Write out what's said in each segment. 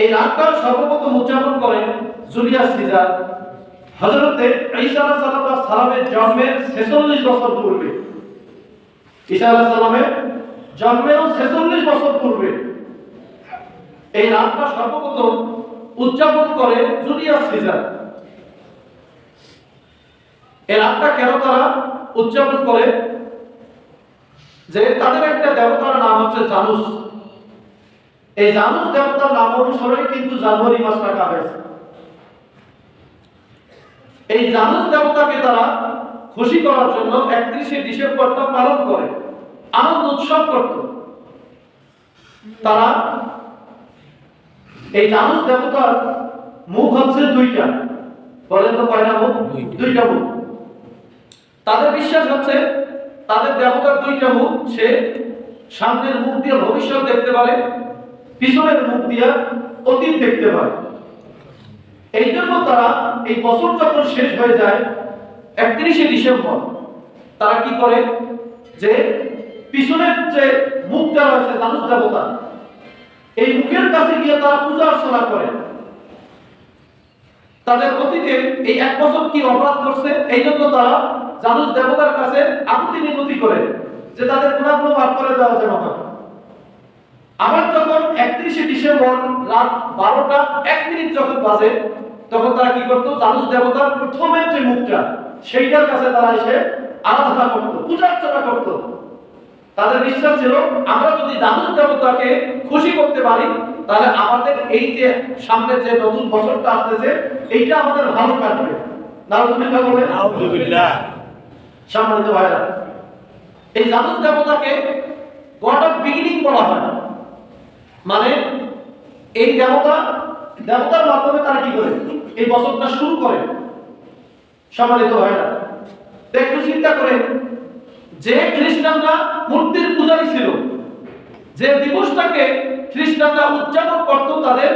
এই রাতটা সর্বপ্রথম উদযাপন করেন জুলিয়াস সিজার। হজরতে ঈসা আলাইহিস সালামের জন্মের 46 বছর পূর্বে। ঈসা আলাইহিস সালামের জন্মেরও 46 বছর পূর্বে। এই রাতটা সর্বপ্রথম উদযাপন করে জুলিয়াস সিজার। এই রাতটা কেন তারা উদযাপন করে? যে তাদের একটা দেবতার নাম হচ্ছে জানুস। এই জানুস দেবতার নাম অনুসরণে কিন্তু জানুয়ারি মাসটা কাটাইছে এই জানুস দেবতাকে তারা খুশি করার জন্য একত্রিশে ডিসেম্বরটা পালন করে আনন্দ উৎসব করত। তারা এই জানুস দেবতার মুখ হচ্ছে দুইটা। বলেন তো কয়টা মুখ। দুইটা মুখ। তাদের বিশ্বাস হচ্ছে তাদের দেবতার দুইটা মুখ সে সামনের মুখ দিয়ে ভবিষ্যৎ দেখতে পারে। পিছনের মুখ দিয়া অতীত দেখতে পারে এই জন্য তারা এই বছর যখন শেষ হয়ে যায়, একত্রিশে ডিসেম্বর, তারা কি করে? যে পিছনের যে মুখটা রয়েছে জানুস দেবতা, এই মুখের কাছে গিয়ে তারা পূজা অর্চনা করে। তাদের অতীতে এই এক বছর কি অপরাধ করছে? এই জন্য তারা জানুস দেবতার কাছে আকুতি মিনতি করে যে তাদের গুণাগুলো মাফ করে দেওয়া যেন হয়। আবার যখন একত্রিশে ডিসেম্বর রাত বারোটা এক মিনিট যখন বাজে তখন তারা কি করতো? জানুস দেবতার প্রথমের যে মুখটা সেইটার কাছে তারা এসে আরাধনা করতো পূজা অর্চনা করতো। তাদের বিশ্বাস ছিল আমরা যদি জানুস দেবতাকে খুশি করতে পারি তাহলে আমাদের এই যে সামনে যে নতুন বছরটা আসতেছে এইটা আমাদের ভালো কাটবে। নাউজুবিল্লাহ নাউজুবিল্লাহ সম্মানিত ভাইরা এই জানুস দেবতাকে গড অফ বিগিনিং বলা হয়। মানে এই দেবতা, দেবতার মাধ্যমে তারা কি করে? এই বছরটা শুরু করে। সম্মানিত ভাইরা তো একটু চিন্তা করেন, যে খ্রিস্টানরা মূর্তির পূজারী ছিল, যে দিবসটাকে খ্রিস্টানরা উদযাপন করত তাদের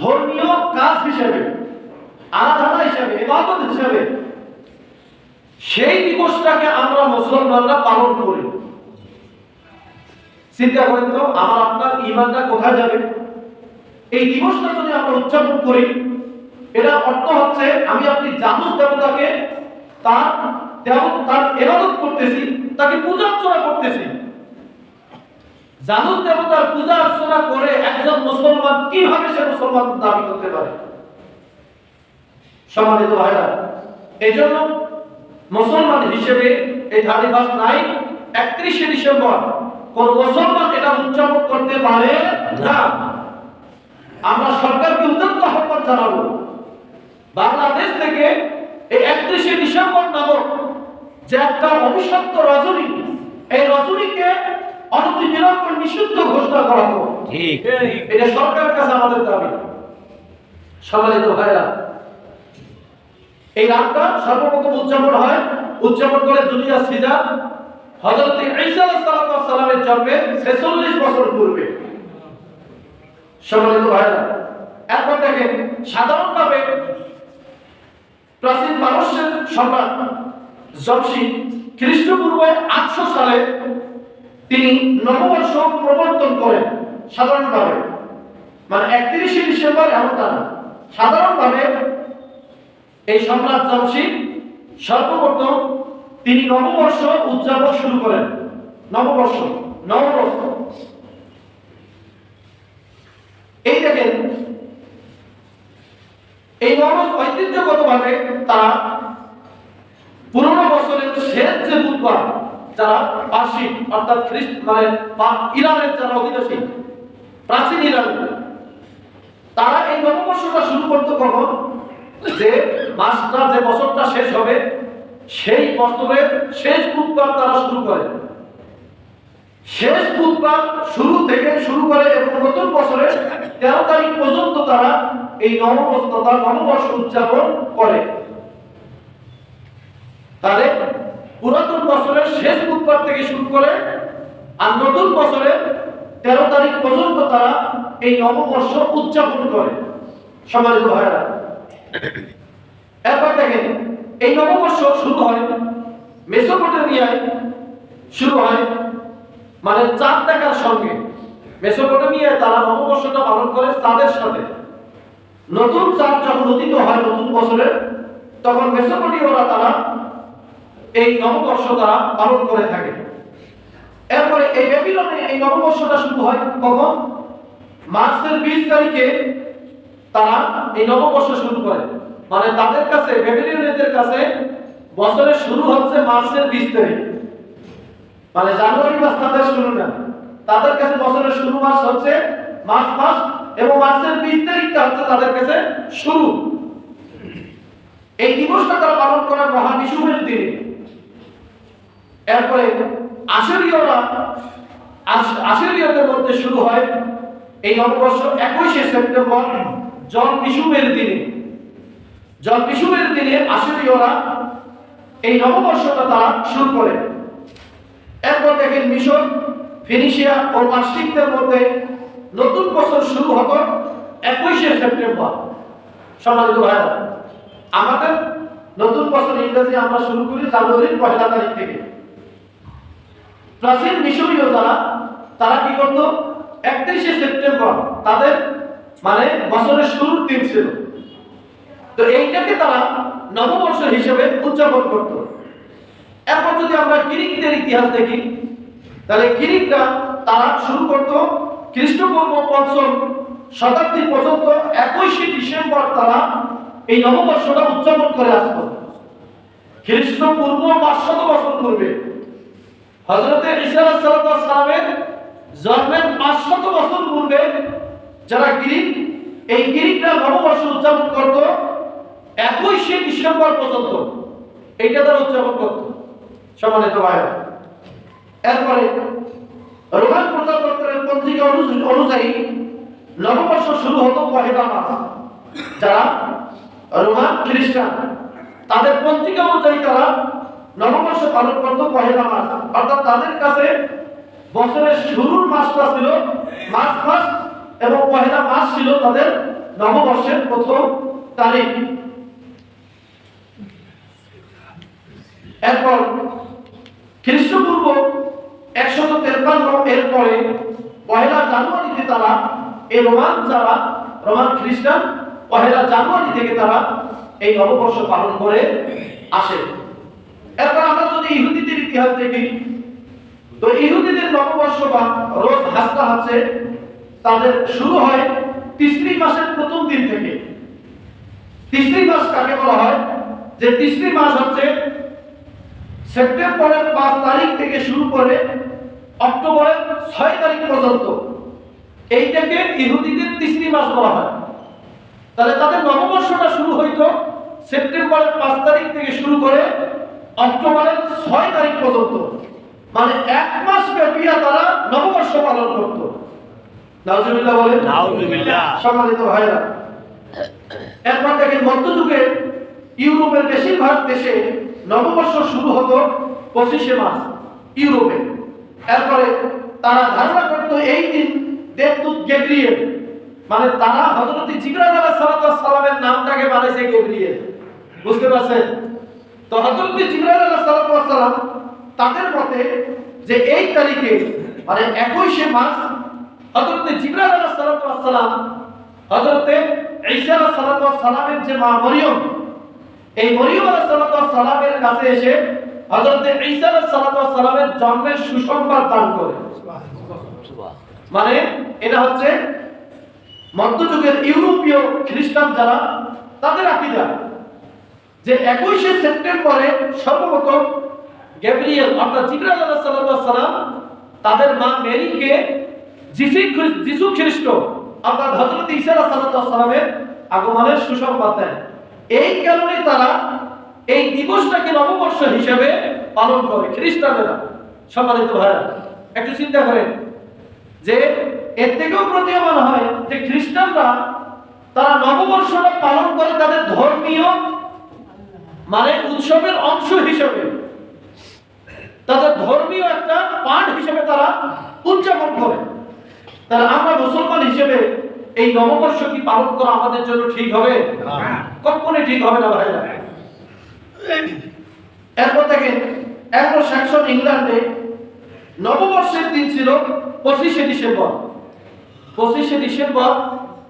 ধর্মীয় কাজ হিসেবে, আরাধনা হিসেবে, ইবাদত হিসেবে, সেই দিবসটাকে আমরা মুসলমানরা পালন করি। চিন্তা করেন তো, আমার আপনার ইমানটা কোথায় যাবে? এই দিবসটা যদি আমরা উদযাপন করি এটা অর্থ হচ্ছে আমি আপনি জানুস দেবতাকে তার দেব- তার এবাদত করতেছি, তাকে পূজা অর্চনা করতেছি। জানুস দেবতার পূজা অর্চনা করে একজন মুসলমান কীভাবে সে মুসলমান দাবি করতে পারে? সম্মানিত ভাইরা এই জন্য মুসলমান হিসেবে এই ফার্স্ট নাইট একত্রিশে ডিসেম্বর কোন মুসলমান এটা উদযাপন করতে পারে? না। আমরা সরকারকে উদ্যন্ত আহ্বান জানাব বাংলাদেশ থেকে এই একত্রিশে ডিসেম্বর নামক যে একটা অভিশপ্ত রজনী এই রজনীকে অনতি বিলম্বে নিষিদ্ধ ঘোষণা করা হোক। ঠিক। এটা সরকারের কাছে আমাদের দাবি। সম্মানিত ভাইরা এই রাতটা সর্বপ্রথম উদযাপন হয় উদযাপন করে জুলিয়াস সিজার হযরত ঈসা আলাইহিস জন্মের 46 বছর পূর্বে। সম্মানিত ভাইরা একবার দেখেন, সাধারণভাবে প্রাচীন পারস্যের সম্রাট জমশিদ খ্রিস্টপূর্ব আটশো সালে তিনি নববর্ষ প্রবর্তন করেন, সাধারণভাবে। মানে একত্রিশে ডিসেম্বর এমনটা না। সাধারণভাবে এই সম্রাট জমশিদ সর্বপ্রথম তিনি নববর্ষ উদযাপন শুরু করেন, নববর্ষ। নববর্ষ এই দেখেন, এই নববর্ষ ঐতিহ্যগতভাবে তারা পুরনো বছরের শেষ যে বুধবার, যারা পার্সিক অর্থাৎ খ্রিস্ট মানে ইরানের যারা অধিবাসী, প্রাচীন ইরান তারা এই নববর্ষটা শুরু করতে কখন যে মাসটা, যে বছরটা শেষ হবে, সেই বছরের শেষ বুধবার তারা শুরু করে। শেষ বুধবার শুরু থেকে শুরু করে এবং নতুন বছরের তেরো তারিখ পর্যন্ত তারা এই নববর্ষ তথা নববর্ষ উদযাপন করে। তাহলে পুরাতন বছরের শেষ বুধবার থেকে শুরু করে আর নতুন বছরের তেরো তারিখ পর্যন্ত তারা এই নববর্ষ উদযাপন করে। সম্মানিত ভাইরা এরপর দেখেন, এই নববর্ষ শুরু হয় মেসোপটেমিয়ায়, শুরু হয় মানে চাঁদ দেখার সঙ্গে। মেসোপটেমিয়ায় তারা নববর্ষটা পালন করে চাঁদের সাথে। নতুন চাঁদ যখন উদিত হয় নতুন বছরের তখন মেসোপটেমীয়রা তারা এই নববর্ষ তারা পালন করে থাকে। এরপরে এই ব্যাবিলনে এই নববর্ষটা শুরু হয় কখন? মার্চের বিশ তারিখে তারা এই নববর্ষ শুরু করে। মানে তাদের কাছে ব্যাবিলনীয়দের কাছে বছরের শুরু হচ্ছে মার্চের বিশ তারিখ। মানে জানুয়ারি মাস তাদের শুরু না। তাদের কাছে বছরের শুরু মাস হচ্ছে মার্চ মাস এবং মার্চের বিশ তারিখটা হচ্ছে তাদের কাছে শুরু। এই দিবসটা তারা পালন করে মহা বিশুভের দিনে। এরপরে আশেরীয়রা আশ- আশেরীয়দের মধ্যে শুরু হয় এই নববর্ষ একুশে সেপ্টেম্বর জন বিশুভের দিনে। জন বিশুভের দিনে আশেরীয়রা এই নববর্ষটা তারা শুরু করে। এরপর দেখেন মিশর ফিনিশিয়া ও পার্শ্বিকদের মধ্যে নতুন বছর শুরু হতো একুশে সেপ্টেম্বর। সমাজ আমাদের নতুন বছর ইংরেজি আমরা শুরু করি জানুয়ারির পয়লা তারিখ থেকে। প্রাচীন মিশরীয় যারা, তারা কি করতো? একত্রিশে সেপ্টেম্বর তাদের মানে বছরের শুরুর দিন ছিল। তো এইটাকে তারা নববর্ষ হিসেবে উদযাপন করত। এরপর যদি আমরা গ্রিকদের ইতিহাস দেখি, তাহলে গ্রিকরা তারা শুরু করত খ্রিস্টপূর্ব পঞ্চম শতাব্দী পর্যন্ত একুশে ডিসেম্বর তারা এই নববর্ষটা উদযাপন করে আসতো। খ্রিস্টপূর্ব পাঁচশত বছর পূর্বে হজরতে আলাইহিস সালামের জন্মের পাঁচশত বছর পূর্বে যারা গ্রিক, এই গ্রিকরা নববর্ষ উদযাপন করত একুশে ডিসেম্বর পর্যন্ত। এইটা তারা উদযাপন করত। সম্মানিত ভাইরা, এরপরে রোমান প্রজাতন্ত্রের পঞ্জিকা অনু- অনুযায়ী নববর্ষ শুরু হতো পহেলা মাস যারা রোমান খ্রিস্টান, তাদের পঞ্জিকা অনুযায়ী তারা নববর্ষ পালন করতো পহেলা মাস অর্থাৎ তাদের কাছে বছরের শুরুর মাসটা ছিল মার্চ মাস এবং পহেলা মাস ছিল তাদের নববর্ষের প্রথম তারিখ। এরপর খ্রিস্টপূর্ব একশত তেপ্পান্ন এর পরে পহেলা জানুয়ারিতে তারা এই রোমান যারা, রোমান খ্রিস্টান, পহেলা জানুয়ারি থেকে তারা এই নববর্ষ পালন করে আসে। এরপর আমরা যদি ইহুদিদের ইতিহাস দেখি, তো ইহুদিদের নববর্ষ বা রোজ হাসটা হচ্ছে, তাদের শুরু হয় তিসরি মাসের প্রথম দিন থেকে। তিসরি মাস কাকে বলা হয়? যে তিসরি মাস হচ্ছে সেপ্টেম্বরের পাঁচ তারিখ থেকে শুরু করে অক্টোবরের ছয় তারিখ পর্যন্ত এইটাকে ইহুদিদের তিসরি মাস বলা হয়। তাহলে তাদের নববর্ষটা শুরু হইতো সেপ্টেম্বরের পাঁচ তারিখ থেকে শুরু করে অক্টোবরের ছয় তারিখ পর্যন্ত। মানে এক মাস ব্যাপী তারা নববর্ষ পালন করত। নাউজুবিল্লাহ বলেন। নাউজুবিল্লাহ। সম্মানিত ভাইরা এরপর দেখেন মধ্যযুগে ইউরোপের বেশিরভাগ দেশে নববর্ষ শুরু হতো পঁচিশে মার্চ, ইউরোপে। এরপরে তারা ধারণা করত এই দিন দেবদূত গেব্রিয়েল মানে তারা হযরত জিবরাইল আলাইহিস সালামের নামটাকে বানাইছে গেব্রিয়েল। বুঝতে পারছেন? তো হযরত জিবরাইল আলাইহিস সালাম তাদের মতে যে এই তারিখে মানে একুশে মার্চ, হযরত জিবরাইল আলাইহিস সালাম, হযরতে ঈসা আলাইহিস সালামের যে মা মরিয়ম এই মরিয়ম আলাইহিস সালামের কাছে এসে হযরতে ঈসা আলাইহিস সালামের জন্মের সুসংবাদ দান করে। মানে এটা হচ্ছে মধ্যযুগের ইউরোপীয় খ্রিস্টান যারা, তাদের আকিদা যে একুশে সেপ্টেম্বরে সর্বপ্রথম গ্যাব্রিয়েল অর্থাৎ জিব্রাইল আলাইহিস সালাম তাদের মা মেরিকে যিশু খ্রিস্ট- যিশু খ্রিস্ট অর্থাৎ হযরত ঈসা আলাইহিস সালামের আগমনের সুসংবাদ দেন। এই কারণে তারা এই দিবসটাকে নববর্ষ হিসেবে পালন করে, খ্রিস্টানেরা। সম্মানিত ভাইরা একটু চিন্তা করেন যে এর থেকেও প্রতীয়মান হয় যে খ্রিস্টানরা তারা নববর্ষটা পালন করে তাদের ধর্মীয় মানে উৎসবের অংশ হিসেবে। তাদের ধর্মীয় একটা পাঠ হিসেবে তারা উদযাপন করে। তাহলে আমরা মুসলমান হিসেবে এই নববর্ষ কি পালন করা আমাদের জন্য ঠিক হবে? কখনোই ঠিক হবে না ভাইরা। এরপর দেখেন অ্যাংলো স্যাক্সন ইংল্যান্ডে নববর্ষের দিন ছিল পঁচিশে ডিসেম্বর। পঁচিশে ডিসেম্বর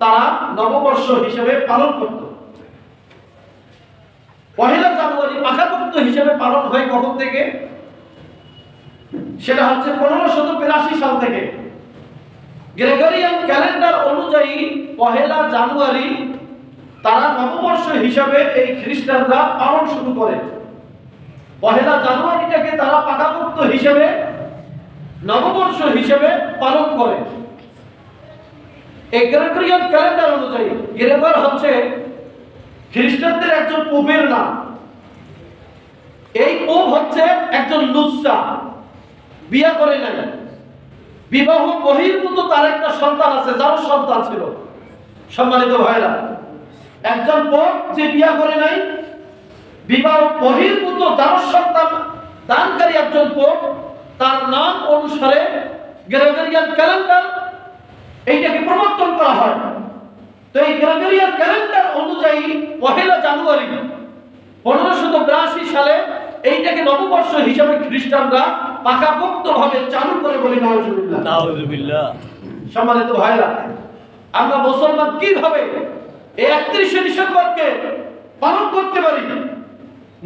তারা নববর্ষ হিসেবে পালন করত। পহেলা জানুয়ারি পাখাপোক্ত হিসেবে পালন হয় কখন থেকে? সেটা হচ্ছে পনেরোশো বিরাশি সাল থেকে। গ্রেগরিয়ান ক্যালেন্ডার অনুযায়ী পহেলা জানুয়ারি তারা নববর্ষ হিসাবে এই খ্রিস্টানরা পালন শুরু করে। পহেলা জানুয়ারিটাকে তারা পাকাপোক্ত হিসেবে নববর্ষ হিসেবে পালন করে। এই গ্রেগরিয়ান ক্যালেন্ডার অনুযায়ী গ্রেগর হচ্ছে খ্রিস্টানদের একজন পোপের নাম। এই পোপ হচ্ছে একজন লুচ্চা বিয়ে করে নাই। বিবাহ বহির্ভূত তার একটা সন্তান আছে যার সন্তান ছিল। সম্মানিত ভাইরা একজন পোপ যে বিয়া করে নাই, বিবাহ বহির্ভূত যার সন্তান দানকারী একজন পোপ তার নাম অনুসারে গ্রেগরিয়ান ক্যালেন্ডার, এইটাকে প্রবর্তন করা হয়। তো এই গ্রেগরিয়ান ক্যালেন্ডার অনুযায়ী পহেলা জানুয়ারি পনেরোশো বিরাশি সালে এইটাকে নববর্ষ হিসাবে খ্রিস্টানরা পাকাপোক্ত ভাবে চালু করে বলি নওয়াজুবিল্লাহ নাউজুবিল্লাহ। সম্মানিত ভাইরা আমরা মুসলমান কীভাবে এই একত্রিশে ডিসেম্বরকে পালন করতে পারি?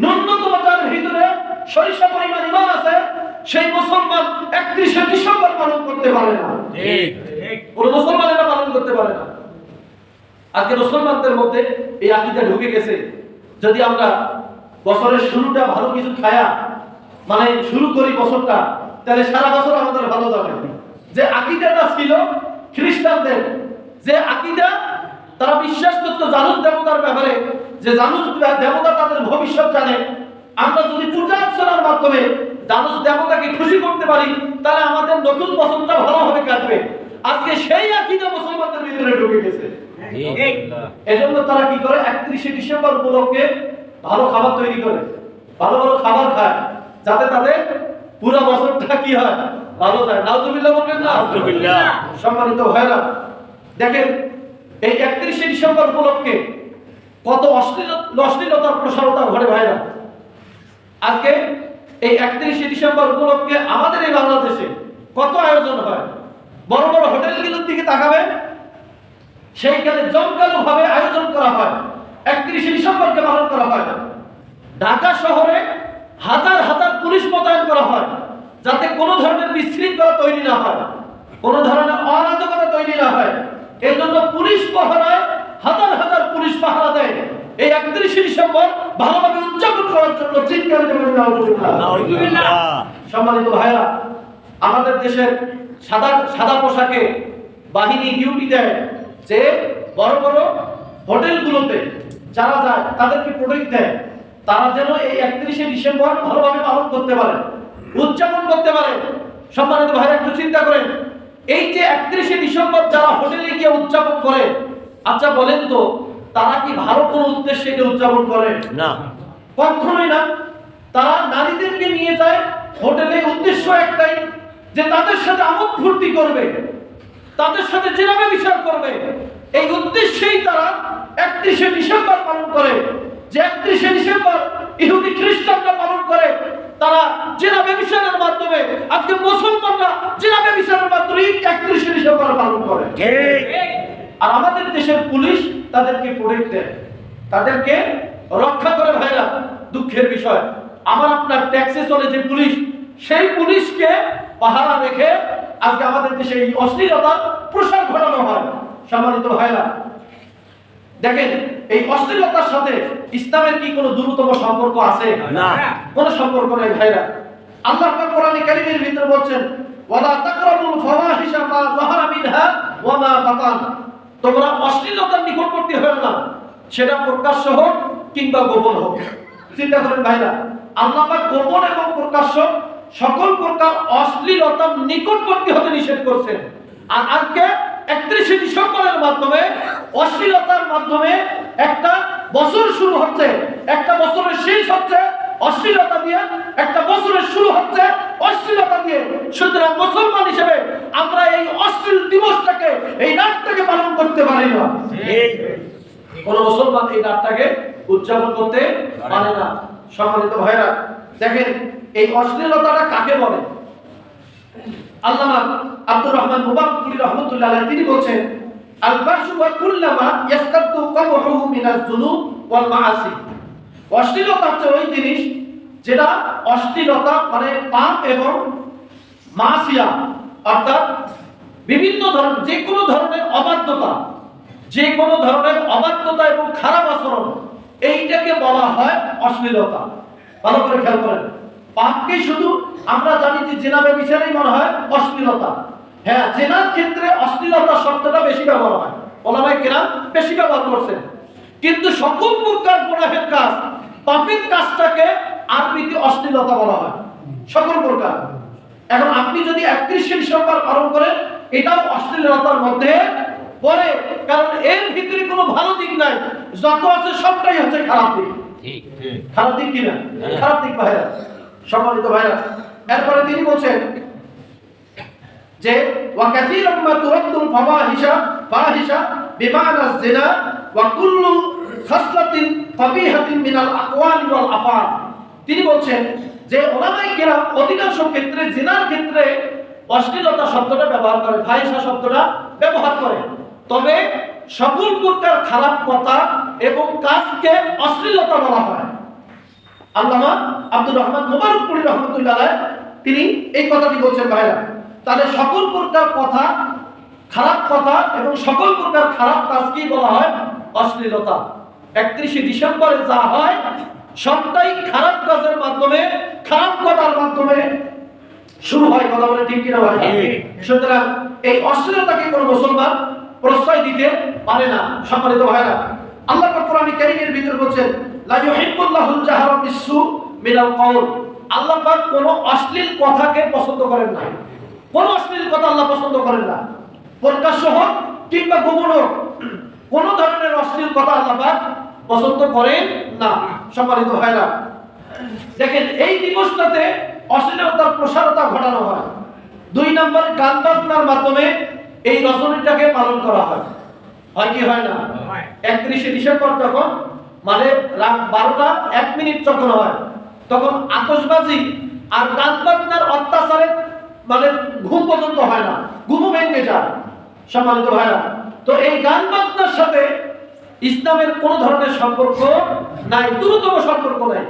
ন্যূনতম তার ভিতরে সরিষা পরিমাণ ইমান আছে সেই মুসলমান একত্রিশে ডিসেম্বর পালন করতে পারে না। কোন মুসলমান এটা পালন করতে পারে না। আজকে মুসলমানদের মধ্যে এই আকিদা ঢুকে গেছে। যদি আমরা বছরের শুরুটা ভালো কিছু খায়া মানে শুরু করি বছরটা, তাহলে সারা বছর আমাদের ভালো যাবে। যে আকিদাটা ছিল খ্রিস্টানদের, যে আকিদা, তারা বিশ্বাস করতো জানুস দেবতার ব্যাপারে, যে জানুস দেবতা তাদের ভবিষ্যৎ জানে। আমরা যদি পূজা অর্চনার মাধ্যমে জানুস দেবতাকে খুশি করতে পারি, তাহলে আমাদের নতুন বছরটা ভালোভাবে কাটবে। আজকে সেই আকিদা মুসলমানদের ভিতরে ঢুকে গেছে। এজন্য তারা কি করে, একত্রিশে ডিসেম্বর উপলক্ষে ভালো খাবার তৈরি করে। ভালো ভালো খাবার খায়। যাতে তাদের পুরো বছরটা কি হয়? ভালো যায়। নাউজুবিল্লাহ বলবেন না? নাউজুবিল্লাহ। সম্মানিত ভাইরা দেখেন এই একত্রিশে ডিসেম্বর উপলক্ষে কত অশ্লীল অশ্লীলতার প্রসারতা ঘটে ভাইরা আজকে এই একত্রিশে ডিসেম্বর উপলক্ষে আমাদের এই বাংলাদেশে কত আয়োজন হয়? বড় বড় হোটেলগুলোর দিকে তাকাবে সেইখানে জমকালো ভাবে আয়োজন করা হয়। একত্রিশে ডিসেম্বরকে পালন করা হয় না। ঢাকা শহরে হাজার হাজার পুলিশ মোতায়েন করা হয় যাতে কোনো ধরনের বিশৃঙ্খলা তৈরি না হয় কোনো ধরনের অরাজকতা তৈরি না হয়। এর জন্য পুলিশ পাহারায় হাজার হাজার পুলিশ পাহারা দেয়। এই একত্রিশে ডিসেম্বর ভালোভাবে উদযাপন করার জন্য চিন্তা করে নাউজুবিল্লাহ। সম্মানিত ভাইরা আমাদের দেশের সাদা সাদা পোশাকে বাহিনী ডিউটি দেয় যে বড় বড় হোটেলগুলোতে যারা যায় তাদেরকে প্রোটেক্ট দেয়। তারা যেন এই একত্রিশে ডিসেম্বর ভালোভাবে পালন করতে পারে উদযাপন করতে পারে। সম্মানিত ভাইরা একটু চিন্তা করেন এই যে একত্রিশে ডিসেম্বর যারা হোটেলে গিয়ে উদযাপন করে আচ্ছা বলেন তো তারা কি ভালো কোনো উদ্দেশ্যে এটা উদযাপন করে? না। কখনোই না। তারা নারীদেরকে নিয়ে যায় হোটেলে উদ্দেশ্য একটাই যে তাদের সাথে আমোদ ফুর্তি করবে তাদের সাথে জেনাবে বিচার করবে। এই উদ্দেশ্যেই তারা একত্রিশে ডিসেম্বর পালন করে। যে একত্রিশে ডিসেম্বর ইহুদি খ্রিস্টানরা পালন করে। তারা জেনাবে বিচারের মাধ্যমে আজকে মুসলমানরা জেনাবে বিচারের মাধ্যমে একত্রিশে ডিসেম্বর পালন করে। আর আমাদের দেশের পুলিশ তাদেরকে প্রোটেক্ট দেয়। তাদেরকে রক্ষা করে ভাইরা দুঃখের বিষয়। আমার আপনার ট্যাক্সে চলে যে পুলিশ সেই পুলিশকে পাহারা রেখে আজকে আমাদের দেশে এই অশ্লীলতা প্রসার ঘটানো হয়। সম্মানিত ভাইরা দেখেন এই অশ্লীলতার সাথে ইসলামের কি কোনো দূরতম সম্পর্ক আছে? না। কোনো সম্পর্ক নাই ভাইরা। আল্লাহ পাক কোরআনে কারীমের ভিতরে বলছেন ওয়ালা তাকরাবুল ফাওয়াহিশা মা যাহারা মিনহা ওয়া মা বাতান। তোমরা অশ্লীলতার নিকটবর্তী হও না সেটা প্রকাশ্য হোক কিংবা গোপন হোক। চিন্তা করেন ভাইরা আল্লাহ পাক গোপন এবং প্রকাশ্য সকল প্রকার অশ্লীলতার নিকটবর্তী হতে নিষেধ করছেন। আর আজকে একত্রিশে ডিসেম্বরের মাধ্যমে, অশ্লীলতার মাধ্যমে একটা বছর শুরু হচ্ছে। একটা বছরের শেষ হচ্ছে, অশ্লীলতা দিয়ে একটা বছরের শুরু হচ্ছে, অশ্লীলতা দিয়ে। সুতরাং মুসলমান হিসেবে আমরা এই অশ্লীল দিবসটাকে, এই রাতটাকে পালন করতে পারি না। কোন মুসলমান এই রাতটাকে উদযাপন করতে পারে না। সম্মানিত ভাইরা দেখেন, এই অশ্লীলতাটা কাকে বলে? আল্লামা আব্দুর রহমান মুবারকপুরি রহমতুল্লাহ তিনি বলছেন আল ফাহশু ওয়া কুল্লামা ইয়াস্তাদু কাবহুহু মিনাজ যুনুব ওয়াল মাআসি। অশ্লীলতা হচ্ছে ওই জিনিস যেটা অশ্লীলতা মানে পাপ এবং মাসিয়া, অর্থাৎ বিভিন্ন ধরনের, যে কোনো ধরনের অবাধ্যতা, যে কোনো ধরনের অবাধ্যতা এবং খারাপ আচরণ, এইটাকে বলা হয় অশ্লীলতা। ভালো করে খেয়াল করেন। পাপকে শুধু আমরা জানি যে জেনাবে বিচারেই মনে হয় অশ্লীলতা। হ্যাঁ জেনার ক্ষেত্রে অশ্লীলতা শব্দটা বেশি ব্যবহার হয়। ওলামাই কেরাম বেশি ব্যবহার করছেন। কিন্তু সকল প্রকার গুনাহের কাজ পাপের কাজটাকে আরবিতে অশ্লীলতা বলা হয়। সকল প্রকার। এখন আপনি যদি একত্রিশে ডিসেম্বর পালন করেন এটাও অশ্লীলতার মধ্যে পড়ে। কারণ এর ভিতরে কোনো ভালো দিক নাই। যত আছে সবটাই হচ্ছে খারাপ দিক। খারাপ দিক কিনা খারাপ দিক ভাইরা সম্মানিত ভাইরা, এরপরে তিনি বলছেন যে, ওয়া কাসীরাম মা তুরাদ্দুল ফাওয়াহিশা ফাহিশা বিমানা যিনা, ওয়া কুল্লু খাসলাতিন কাবিহাতিন মিনাল আকওয়ালি ওয়াল আফআল তিনি বলছেন যে ওলামাই কেরাম অধিকাংশ ক্ষেত্রে জিনার ক্ষেত্রে অশ্লীলতা শব্দটা ব্যবহার করে, ফাহিশা শব্দটা ব্যবহার করে। তবে সকল প্রকার খারাপ কথা এবং কাজকে অশ্লীলতা বলা হয়। আল্লামা আব্দুর রহমান মুবারকপুরি রহমতুল্লাহ তিনি এই কথাটি বলছেন ভাইরা তাহলে সকল প্রকার কথা খারাপ কথা এবং সকল প্রকার খারাপ কাজকেই বলা হয় অশ্লীলতা। একত্রিশে ডিসেম্বরে যা হয় সবটাই খারাপ কাজের মাধ্যমে খারাপ কথার মাধ্যমে শুরু হয় কথা বলে ঠিক কিনা ভাই। সুতরাং এই অশ্লীলতাকে কোনো মুসলমান প্রশ্রয় দিতে পারে না সম্মানিত ভাইরা। কোরআনে কারীমের ভিতর বলছেন, লা ইউহিব্বুল্লাহুল মিনাল কওল। আল্লাহ পাক কোনো অশ্লীল কথাকে পছন্দ করেন না। কোন অশ্লীল কথা আল্লাহ পছন্দ করেন না। প্রকাশ্য হোক কিংবা গোপন হোক, কোন ধরনের অশ্লীল কথা আল্লাহ পাক পছন্দ করেন না। সম্মানিত ভাইরা, দেখেন এই দিবসটাতে অশ্লীলতার প্রসারতা ঘটানো হয়। দুই নম্বর গান বাজনার মাধ্যমে এই রচনীটাকে পালন করা হয়। হয় কি হয় না? একত্রিশে ডিসেম্বর যখন মানে রাত বারোটা এক মিনিট যখন হয় তখন আতশবাজি আর গান বাজনার অত্যাচারে মানে ঘুম পর্যন্ত হয় না। ঘুমও ভেঙে যায় সম্মানিত ভাইরা। তো এই গান বাজনার সাথে ইসলামের কোনো ধরনের সম্পর্ক নাই দ্রুততম সম্পর্ক নাই।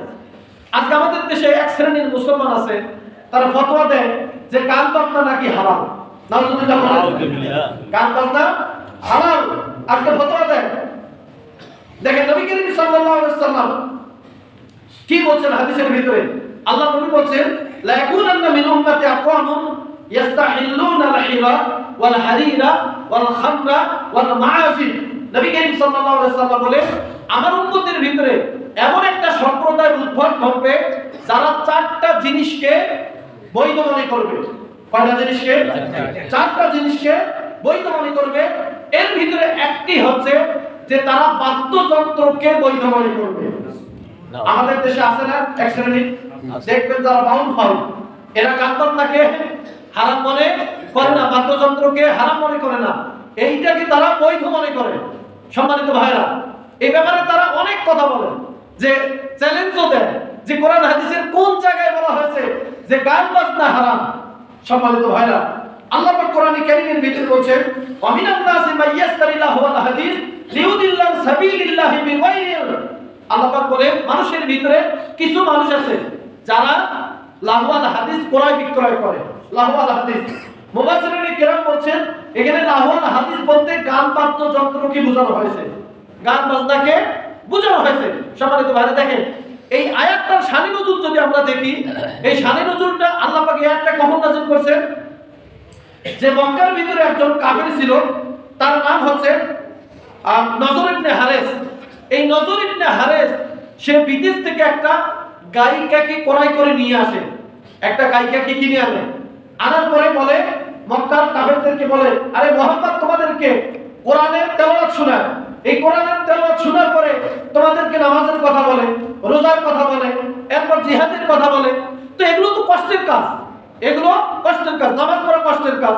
আজকে আমাদের দেশে এক শ্রেণির মুসলমান আছে তারা ফতোয়া দেয় যে গান বাজনা নাকি হারাম। গান বাজনা হালাল আজকে ফতোয়া দেয় দেখেন নবী করিম সাল্লাল্লাহু আলাইহি সাল্লাম কি বলছেন হাদিসের ভিতরে? আল্লাহ নবী বলছেন লা ইয়াকুনান্না মিন উম্মতি আকওয়ামুন হারিরা ওয়াল খামরা ওয়াল মাআসি। নবী করিম সাল্লাল্লাহু আলাইহি সাল্লাম বলে আমার উম্মতের ভিতরে এমন একটা সম্প্রদায়ের উদ্ভব ঘটবে যারা চারটা জিনিসকে বৈধ মনে করবে। কয়টা জিনিসকে? চারটা জিনিসকে বৈধ মনে করবে এর ভিতরে একটি হচ্ছে যে তারা বাদ্যযন্ত্রকে বৈধ মনে করবে আমাদের দেশে আছে না? এক শ্রেণি। দেখবেন যারা বাউল হয় এরা গানবাজনাকে হারাম মনে করে না বাদ্যযন্ত্রকে হারাম মনে করে না। এইটাকে তারা বৈধ মনে করে সম্মানিত ভাইরা এই ব্যাপারে তারা অনেক কথা বলে যে চ্যালেঞ্জও দেয় যে কোরআন হাদিসের কোন জায়গায় বলা হয়েছে যে গান বাজনা হারাম সম্মানিত ভাইরা আল্লাহ পাক কোরআনে কারীমের ভিতরে বলছেন ওয়ামিনান নাসি মাইয়াস্তারিল্লাহু ওয়াল হাদিস লিউদিল্লাহ সাবিলিল্লাহি বিগাইরিল আল্লাহ পাক বলেন মানুষের ভিতরে কিছু মানুষ আছে যারা লাহওয়াল হাদিস ক্রয় বিক্রয় করে। লাহওয়াল হাদিস। মুফাসসিরিন কিরাম বলছেন, এখানে লাহওয়াল হাদিস বলতে গান, বাদ্য যন্ত্রকে বোঝানো হয়েছে? গান বাজনাকে বোঝানো হয়েছে? সম্মানিত ভাইরা, দেখেন, এই আয়াতটার শানি নজুল যদি আমরা দেখি, এই শানি নজুলটা আল্লাহ পাক এই আয়াতটা কখন নাযিল করছেন? যে মক্কার ভিতরে একজন কাফের ছিল, তার নাম হচ্ছে নজর ইবনে হারেস। এই নজর ইবনে হারেস, সে বিদেশ থেকে একটা গায়িকাকে ক্রয় করে নিয়ে আসে। একটা গায়িকাকে কিনে আনে। আনার পরে বলে, মক্কার কাফেরদেরকে বলে, আরে মোহাম্মদ, তোমাদেরকে কোরআনের তেলাওয়াত শোনায়। এই কোরআনের তেলাওয়াত শোনার পরে তোমাদেরকে নামাজের কথা বলে, রোজার কথা বলে, এরপর জিহাদের কথা বলে। তো এগুলো তো কষ্টের কাজ। এগুলো কষ্টের কাজ নামাজ পড়া কষ্টের কাজ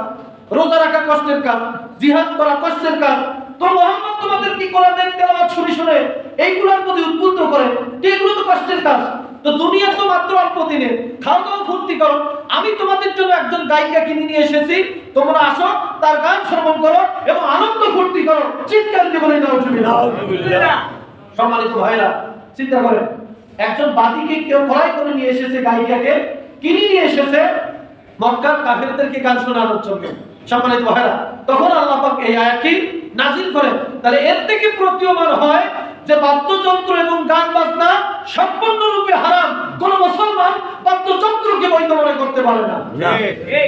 রোজা রাখা কষ্টের কাজ জিহাদ করা কষ্টের কাজ। তো মোহাম্মদ তোমাদের কি কোরআনের তেলাওয়াত শুনে শুনে এইগুলোর প্রতি উদ্বুদ্ধ করে? তো এগুলো তো কষ্টের কাজ। তো দুনিয়া তো মাত্র অল্প দিনে খাও দাও ফুর্তি করো। আমি তোমাদের জন্য একজন গায়িকা কিনে নিয়ে এসেছি। তোমরা আসো তার গান শ্রবণ করো এবং আনন্দ ফুর্তি করো। চিৎকার দিয়ে বলে নাও নাউজুবিল্লাহ। সম্মানিত ভাইরা চিন্তা করেন একজন বাদীকে কেউ ক্রয় করে নিয়ে এসেছে গায়িকাকে কিনে নিয়ে এসেছে মক্কার কাফেরদেরকে গান শোনানোর জন্য সম্মানিত ভাইরা তখন আল্লাহ পাক এই আয়াতটি নাজিল করেন। তাহলে এর থেকে প্রতীয়মান হয় যে বাদ্যযন্ত্র এবং গান বাজনা সম্পূর্ণরূপে হারাম। কোন মুসলমান বাদ্যযন্ত্রকে বৈধ মনে করতে পারে না।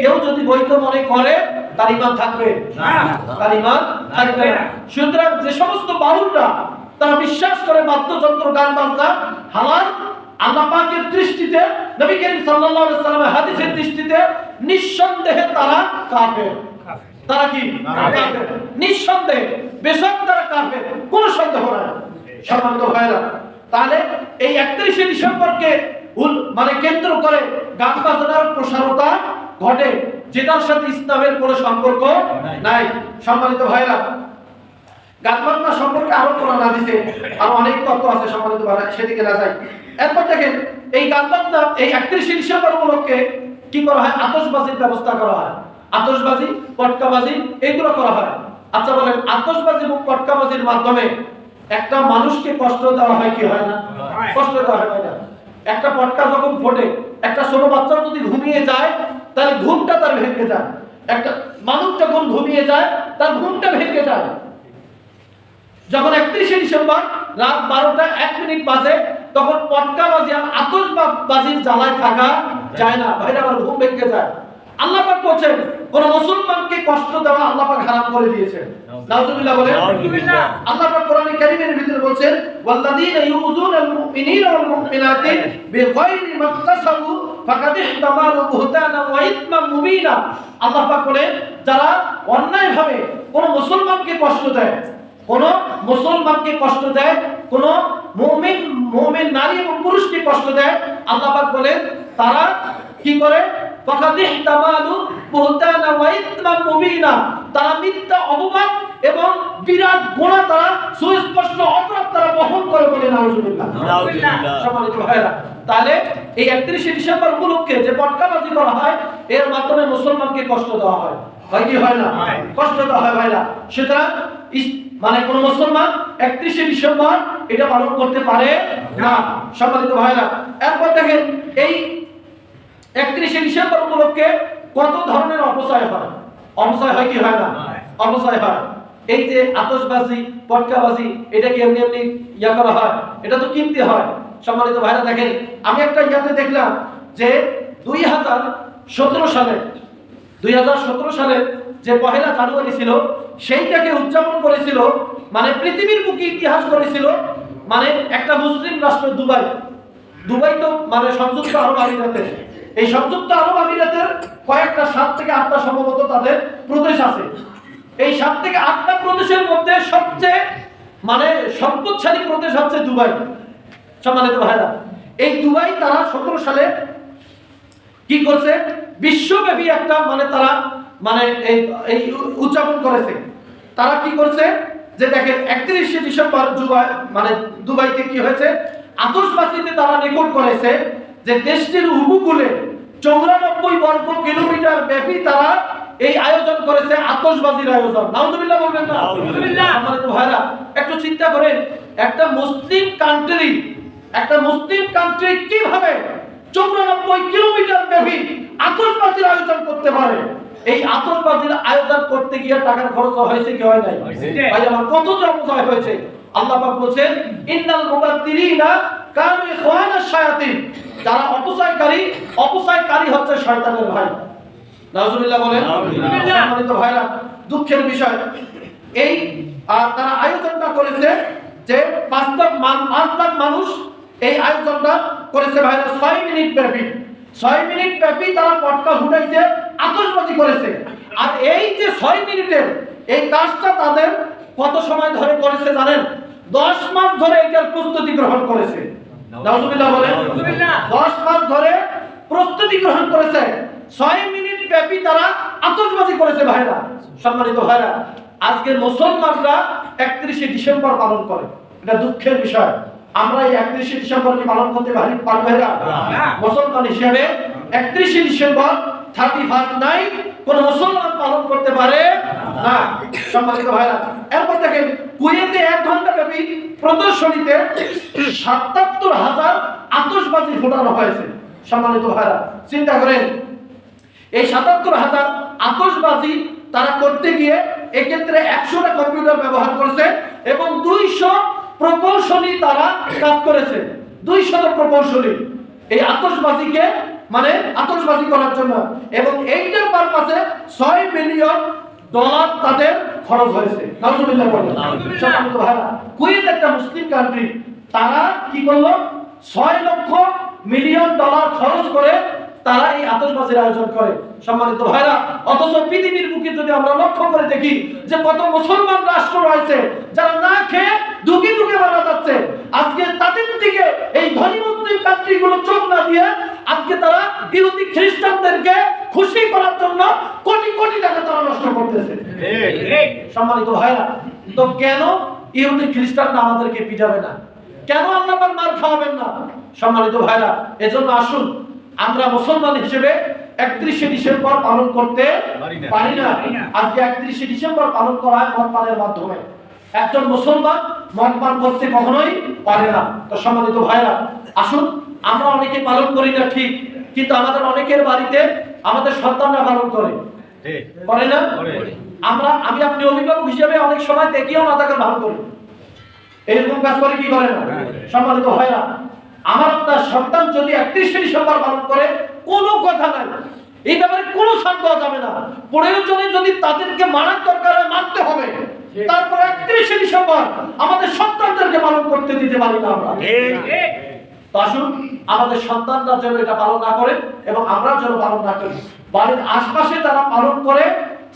কেউ যদি বৈধ মনে করে তার ইমান থাকবে। না। তার ইমান থাকবে না। সুতরাং যে সমস্ত বাউলরা তারা বিশ্বাস করে বাদ্যযন্ত্র গান বাজনা হালাল আল্লাহ পাকের দৃষ্টিতে নবী করিম সাল্লাল্লাহু আলাইহি সাল্লামের হাদিসের দৃষ্টিতে নিঃসন্দেহে তারা কাফের। তারা কি? কাফের। নিঃসন্দেহে। বেশক তারা কাফের। কোনো সন্দেহ নাই। সম্মানিত ভাইরা তাহলে এই 31 ডিসেম্বরকে মানে কেন্দ্র করে গান বাজনার প্রসারতা ঘটে যেটার সাথে ইসলামের কোনো সম্পর্ক নাই। সম্মানিত ভাইরা গান বাজনা সম্পর্কে আরও কোরআন হাদিসে আর অনেক তত্ত্ব আছে সম্মানিত ভাইরা সেদিকে না যাই। এরপর দেখেন এই বাজনা এই 31 ডিসেম্বর উপলক্ষে কি করা হয়? আতশবাজির ব্যবস্থা করা হয়। আতশবাজি পটকাবাজি এগুলো করা হয়। আচ্ছা বলেন আতশবাজি এবং পটকাবাজির মাধ্যমে একটা মানুষকে কষ্ট দেওয়া হয় কি হয় না? কষ্ট দেওয়া হয় না। একটা পটকা যখন ফোটে একটা ছোট বাচ্চা যদি ঘুমিয়ে যায় তাহলে ঘুমটা তার ভেঙে যায়। একটা মানুষ যখন ঘুমিয়ে যায় তার ঘুমটা ভেঙে যায়। যখন একত্রিশে ডিসেম্বর রাত বারোটা এক মিনিট বাজে তখন পটকা বাজি আর আতস বাজির জ্বালায় থাকা যায় না। ভাইরা আমার ঘুম ভেঙে যায়। আল্লাহ পাক বলছেন কোন মুসলমানকে কষ্ট দেওয়া আল্লাহ পাক হারাম করে দিয়েছেন। নাউজুবিল্লাহ নাউজুবিল্লাহ। আল্লাহ পাক কোরআনে কারীমের ভিতরে বলছেন ওয়াল্লাযীনা ইউযুনাল মুমিনিনা ওয়াল মুমিনাতি বিগাইরি মাকতাসাবু ফাকাদ ইহতামালু বুহতানা ওয়া ইসমান মুবিনা। আল্লাহ পাক বলেন যারা অন্যায়ভাবে কোন মুসলমানকে কষ্ট দেয় কোন মুসলমানকে কষ্ট দেয় কোন মুমিন মুমিন নারী এবং পুরুষকে কষ্ট দেয় আল্লাহ পাক বলেন তারা কি করে? তারা মিথ্যা অপবাদ এবং বিরাট গোনা তারা সুস্পষ্ট অপরাধ তারা বহন করে বলে নাউজুবিল্লাহ। নাউজুবিল্লাহ। সম্মানিত ভাইরা তাহলে এই একত্রিশে ডিসেম্বর উপলক্ষে যে পটকাবাজি করা হয় এর মাধ্যমে মুসলমানকে কষ্ট দেওয়া হয়। হয় কি হয় না? কষ্ট দেওয়া হয় ভাইরা। সুতরাং মানে কোন মুসলমান একত্রিশে ডিসেম্বর এটা পালন করতে পারে না। সম্মানিত ভাইরা এরপর দেখেন এই একত্রিশে ডিসেম্বর উপলক্ষে কত ধরনের অপচয় হয়? অপচয় হয় কি হয় না? অপচয় হয়। এই যে আতশবাজি পটকাবাজি এটা কি এমনি এমনি ইয়া করা হয়? এটা তো কিনতে হয়। সম্মানিত ভাইরা দেখেন আমি একটা ইয়াতে দেখলাম যে দুই হাজার সতেরো সালে, দুই হাজার সতেরো সালে যে পহেলা জানুয়ারি ছিল, সেইটাকে উদযাপন করেছিল মানে পৃথিবীর বুকে ইতিহাস করেছিল মানে একটা মুসলিম রাষ্ট্র দুবাই। দুবাই তো মানে সংযুক্ত আরব আমিরাতে এই সংযুক্ত আরব আমিরাতের কয়েকটা সাত থেকে আটটা সম্ভবত তাদের প্রদেশ আছে। এই সাত থেকে আটটা প্রদেশের মধ্যে সবচেয়ে মানে সম্পদশালী প্রদেশ হচ্ছে দুবাই, সম্মানিত ভাইরা এই দুবাই তারা সতেরো সালে কি করছে? বিশ্বব্যাপী একটা মানে তারা মানে এই এই উদযাপন করেছে। তারা কি করছে? যে দেখেন একত্রিশে ডিসেম্বর দুবাই মানে দুবাইতে কি হয়েছে? আতশবাজিতে তারা রেকর্ড করেছে যে দেশটির উপকূলে চৌরানব্বই বর্গ কিলোমিটার ব্যাপী তারা এই আয়োজন করেছে আতশবাজির আয়োজন। নাউজুবিল্লাহ বলবেন না। সম্মানিত ভাইরা একটু চিন্তা করেন একটা মুসলিম কান্ট্রি একটা মুসলিম কান্ট্রি কীভাবে চৌরানব্বই কিলোমিটার ব্যাপী আতশবাজির আয়োজন করতে পারে। এই আতশবাজির আয়োজন করতে গিয়ে টাকার খরচ হয়েছে কি হয় নাই। ভাই আমার কত জমজয় হয়েছে? আল্লাহ পাক বলেন ইন্নাল মুবাদ্দিরিনা কানু ইখওয়ানাশ শায়াতিন। যারা অপচয়কারী অপচয়কারী হচ্ছে শয়তানের ভাই। নাউজুবিল্লাহ বলেন। সম্মানিত ভাইরা দুঃখের বিষয়। এই তারা আয়োজনটা করেছে যে পাঁচ লাখ মান- পাঁচ লাখ মানুষ এই আয়োজনটা করেছে ভাইরা ছয় মিনিট ব্যাপী। ছয় মিনিট ব্যাপী তারা পটকা ফুটাইছে আতশবাজি করেছে। আর এই যে ছয় মিনিটের এই কাজটা তাদের কত সময় ধরে করেছে জানেন? দশ মাস ধরে এটার প্রস্তুতি গ্রহণ করেছে। দশ মাস ধরে প্রস্তুতি গ্রহণ করেছে। ছয় মিনিট ব্যাপী তারা আতশবাজি করেছে ভাইরা সম্মানিত ভাইরা। আজকে মুসলমানরা একত্রিশে ডিসেম্বর পালন করে। এটা দুঃখের বিষয়। আমরা এই একত্রিশে ডিসেম্বরকে পালন করতে পারি পারবে না। মুসলমান হিসেবে একত্রিশে ডিসেম্বর থার্টি ফার্স্ট নাইট কোন মুসলমান পালন করতে পারে না। সম্মানিত ভাইরা এরপর দেখেন কুয়েতে এক ঘণ্টা ব্যাপী প্রদর্শনীতে সাতাত্তর হাজার আতশবাজি ফোটানো হয়েছে। সম্মানিত ভাইরা চিন্তা করেন এই সাতাত্তর হাজার আতশবাজি তারা করতে গিয়ে এক্ষেত্রে একশোটা কম্পিউটার ব্যবহার করেছে এবং দুইশো প্রকৌশলী তারা কাজ করেছে। দুইশত প্রকৌশলী। এই আতশবাজিকে মানে আতশবাজি করার জন্য। এবং এইটার পারপাসে ছয় মিলিয়ন ডলার তাদের খরচ হয়েছে। কুয়েত একটা মুসলিম কান্ট্রি তারা কি করল? ছয় লক্ষ মিলিয়ন ডলার খরচ করে তারা এই আতশবাজির আয়োজন করে। সম্মানিত ভাইরা, অথচ পৃথিবীর বুকে যদি আমরা লক্ষ্য করে দেখি যে কত মুসলমান রাষ্ট্র রয়েছে, যারা না খেয়ে দুঃখে দুঃখে মারা যাচ্ছে, আজকে তাদের দিকে এই ধনী মুসলিম কান্ট্রিগুলো চোখ না দিয়ে আজকে তারা ইহুদি খ্রিস্টানদেরকে খুশি করার জন্য কোটি কোটি টাকা তারা নষ্ট করতেছে। সম্মানিত ভাইরা, তো কেন ইহুদি খ্রিস্টানরা আমাদেরকে পিটাবে না? কেন আল্লাহ মার খাওয়াবেন না? সম্মানিত ভাইরা, এজন্য আসুন আমরা মুসলমান হিসেবে একত্রিশে ডিসেম্বর পালন করতে পারি না। না না। আজকে একত্রিশে ডিসেম্বর পালন করা হয় মদ পানের মাধ্যমে। একজন মুসলমান মদ পান করতে কখনোই পারে না। তো সম্মানিত ভাইরা আসুন আমরা অনেকে পালন করি না ঠিক কিন্তু আমাদের অনেকের বাড়িতে আমাদের সন্তানরা পালন করে। করে না? আমরা আমি আপনি অভিভাবক হিসেবে অনেক সময় দেখিও না তাকে ভালো করি। এরকম কাজ করে কি করে না? হ্যাঁ। সম্মানিত ভাইরা আমার আপনার সন্তান যদি একত্রিশে ডিসেম্বর পালন করে কোনো কথা নাই। এই ব্যাপারে কোনো ছাড় দেওয়া যাবে না। প্রয়োজনে যদি তাদেরকে মারার দরকার হয় মারতে হবে। তারপর একত্রিশে ডিসেম্বর আমাদের সন্তানদেরকে পালন করতে দিতে পারি না আমরা। তো আসুন আমাদের সন্তানরা যেন এটা পালন না করে এবং আমরা যেন পালন না করি। বাড়ির আশপাশে যারা পালন করে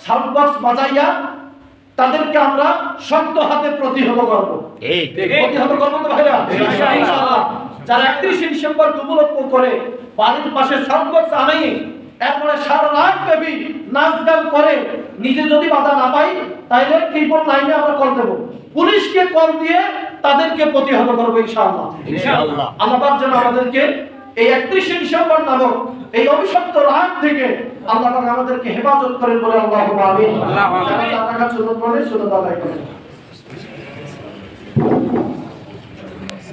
সাউন্ড বক্স বাজাইয়া তাদেরকে আমরা শক্ত হাতে প্রতিহত করব। প্রতিহত করব তো ভাইরা। যারা একত্রিশে ডিসেম্বর উপলক্ষ করে বাড়ির পাশে বক্স আনাই এরপরে সারা রাত ব্যাপী নাচ গান করে নিজে যদি বাধা না পাই তাইলে ট্রিপল লাইনে আমরা কল দেবো? পুলিশকে কল দিয়ে তাদেরকে প্রতিহত করব ইনশাআল্লাহ। আল্লাহ যেন আমাদেরকে এই একত্রিশে ডিসেম্বর নামক এই অভিশপ্ত রাত থেকে আল্লাহ আমাদেরকে হেফাজত করেন বলে আল্লাহ আমিন। আদায় করেন।